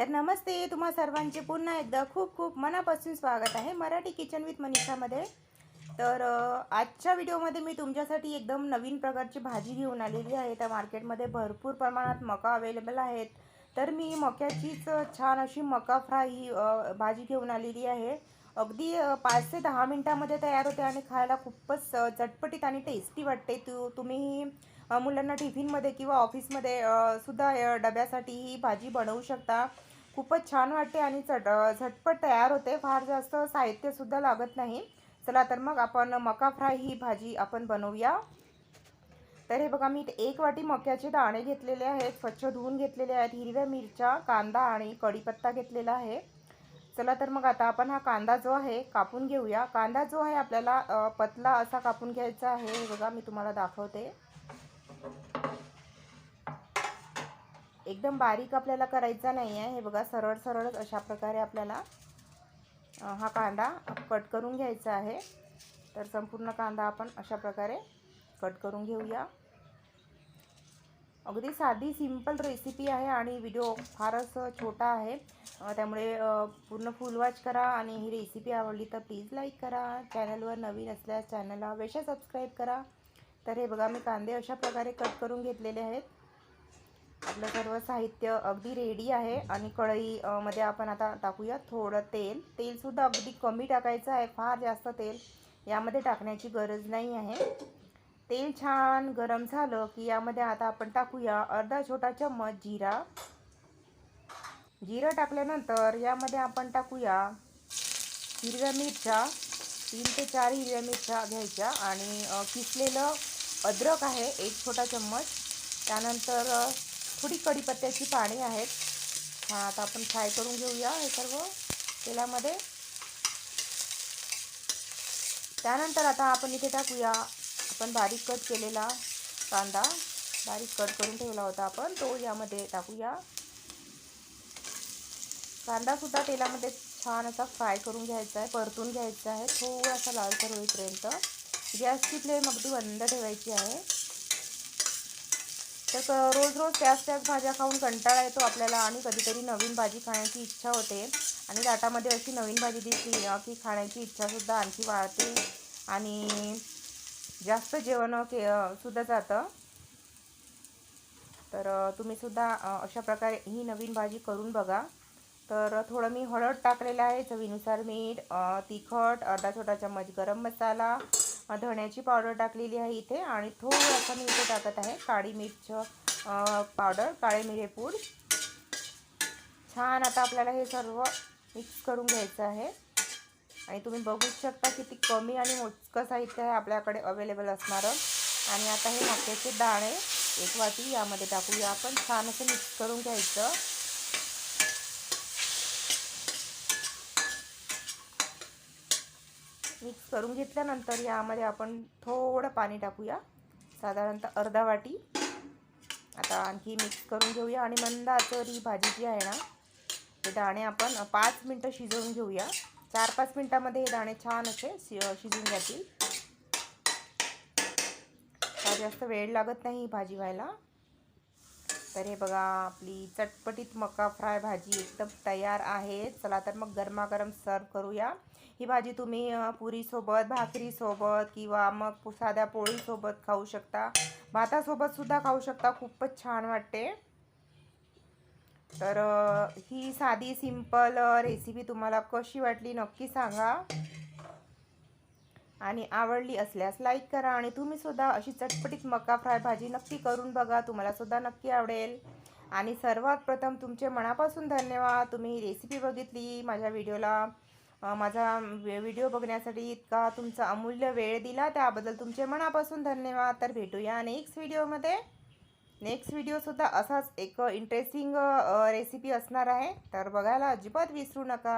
तर नमस्ते तुम्हा सर्वांचे पुन्हा एकदा खूप खूप मनापासून स्वागत आहे मराठी किचन विथ मनीषामध्ये. तर आजच्या व्हिडिओमध्ये मी तुमच्यासाठी एकदम नवीन प्रकारची भाजी घेऊन आलेली आहे. त्या मार्केटमध्ये भरपूर प्रमाणात मका अवेलेबल आहेत. तर मी मक्याचीच छान अशी मका फ्राय ही भाजी घेऊन आलेली आहे. अगदी पाच ते दहा मिनटामध्ये तयार होते आणि खायला खूपच चटपटीत आणि टेस्टी वाटते. तू तुम्ही मुलांना टिफिनमध्ये किंवा ऑफिसमध्ये सुद्धा डब्यासाठी ही भाजी बनवू शकता. खूपच छान वाटते आणि चट झटपट तयार होते. फार जास्त साहित्यसुद्धा लागत नाही. चला तर मग आपण मका फ्राय ही भाजी आपण बनवूया. तर हे बघा मी एक वाटी मक्याचे दाणे घेतलेले आहेत. स्वच्छ धुवून घेतलेले आहेत. हिरव्या मिरच्या कांदा आणि कढीपत्ता घेतलेला आहे. चला तर मग आता आपण हा कांदा जो आहे कापून घेऊया. कांदा जो आहे आपल्याला पतला असा कापून घ्यायचा आहे. हे बघा मी तुम्हाला दाखवते. एकदम बारीक आपल्याला करायचा नाही आहे. हे बघा सरळ सरळच अशा प्रकारे आपल्याला हा कांदा कट करून घ्यायचा आहे. तर संपूर्ण कांदा आपण अशा प्रकारे कट करून घेऊया. अगदी साधी सिंपल रेसिपी आहे आणि व्हिडिओ फारच छोटा आहे. त्यामुळे पूर्ण फुल वॉच करा आणि ही रेसिपी आवडली तर प्लीज लाईक करा. चॅनलवर नवीन असल्यास चॅनलला अवश्य सबस्क्राईब करा. तर हे बघा मी कांदे अशा प्रकारे कट करून घेतलेले आहेत. आपलं सर्व साहित्य अगदी रेडी आहे आणि कढईमध्ये आपण आता टाकूया थोडं तेल. तेलसुद्धा अगदी कमी टाकायचं आहे फार जास्त तेल यामध्ये टाकण्याची गरज नाही आहे. तेल छान गरम झालं की यामध्ये आता आपण टाकूया अर्धा छोटा चम्मच जिरा. जिरं टाकल्यानंतर यामध्ये आपण टाकूया हिरव्या मिरच्या तीन ते चार हिरव्या मिरच्या घ्यायच्या आणि किसलेलं अद्रक आहे एक छोटा चम्मच. त्यानंतर थोडी कढीपत्त्याची पाणी आहेत. हा आता आपण फ्राय करून घेऊया हे सर्व तेलामध्ये. त्यानंतर आता आपण इथे टाकूया आपण बारीक कट केलेला कांदा. बारीक कट करून ठेवला होता आपण तो यामध्ये टाकूया. कांदासुद्धा तेलामध्ये छान असा फ्राय करून घ्यायचा आहे परतून घ्यायचा आहे. थोडासा लालसर होईपर्यंत. गॅसची फ्लेम अगदी बंद ठेवायची आहे. तर रोज रोज त्याच त्याच भाज्या खाऊन कंटाळा येतो आपल्याला आणि कधीतरी नवीन भाजी खाण्याची इच्छा होते. आणि ताटामध्ये अशी नवीन भाजी दिसली की खाण्याची इच्छासुद्धा आणखी वाढते आणि जास्त जेवण के सुद्धा जातं. तर तुम्हीसुद्धा अशा प्रकारे ही नवीन भाजी करून बघा. तर थोडं मी हळद टाकलेलं आहे चवीनुसार मीठ तिखट अर्धा छोटा चम्मच गरम मसाला धण्याची पावडर टाकलेली आहे इथे आणि थोडंसं मी इथे टाकत आहे काळी मिरचं पावडर काळे मिरेपूड छान आता आपल्याला हे सर्व मिक्स करून घ्यायचं आहे. आणि तुम्ही बघू शकता किती कमी आणि मोजकं साहित्य आहे आपल्याकडे अवेलेबल असणारं. आणि आता हे मक्याचे दाणे एक वाटी यामध्ये टाकूया. आपण छान असं मिक्स करून घ्यायचं. मिक्स करून घेतल्यानंतर यामध्ये आपण थोडं पाणी टाकूया. साधारणतः अर्धा वाटी. आता आणखी मिक्स करून घेऊया आणि मंद आचेवर ही भाजी जी आहे ना हे दाणे आपण पाच मिनटं शिजवून घेऊया. चार पाच मिनटामध्ये हे दाणे छान असे शि शिजून जातील. फार जास्त वेळ लागत नाही ही भाजी व्हायला. तर हे बघा आपली चटपटीत मका फ्राय भाजी एकदम तयार आहे. चला तर मग गरमागरम सर्व करूया. ही भाजी तुम्ही पुरीसोबत भाकरीसोबत किंवा मग साध्या पोळीसोबत खाऊ शकता. भातासोबतसुद्धा खाऊ शकता. खूपच छान वाटते. तर ही साधी सिंपल रेसिपी तुम्हाला कशी वाटली नक्की सांगा. आणि आवडली असल्यास लाईक करा आणि तुम्ही सुद्धा अशी चटपटीत मका फ्राय भाजी नक्की करून बघा. तुम्हाला सुद्धा नक्की आवडेल. आणि सर्वात प्रथम तुमचे मनापासून धन्यवाद. तुम्ही रेसिपी बघितली माझ्या व्हिडिओला माझा व्हिडिओ बघण्यासाठी इतका तुमचा अमूल्य वेळ दिला. त्याबद्दल तुमचे मनापासून धन्यवाद. तर भेटूया नेक्स्ट व्हिडिओमध्ये नेक्स्ट व्हिडिओसुद्धा असाच एक इंटरेस्टिंग रेसिपी असणार आहे. तर बघायला अजिबात विसरू नका.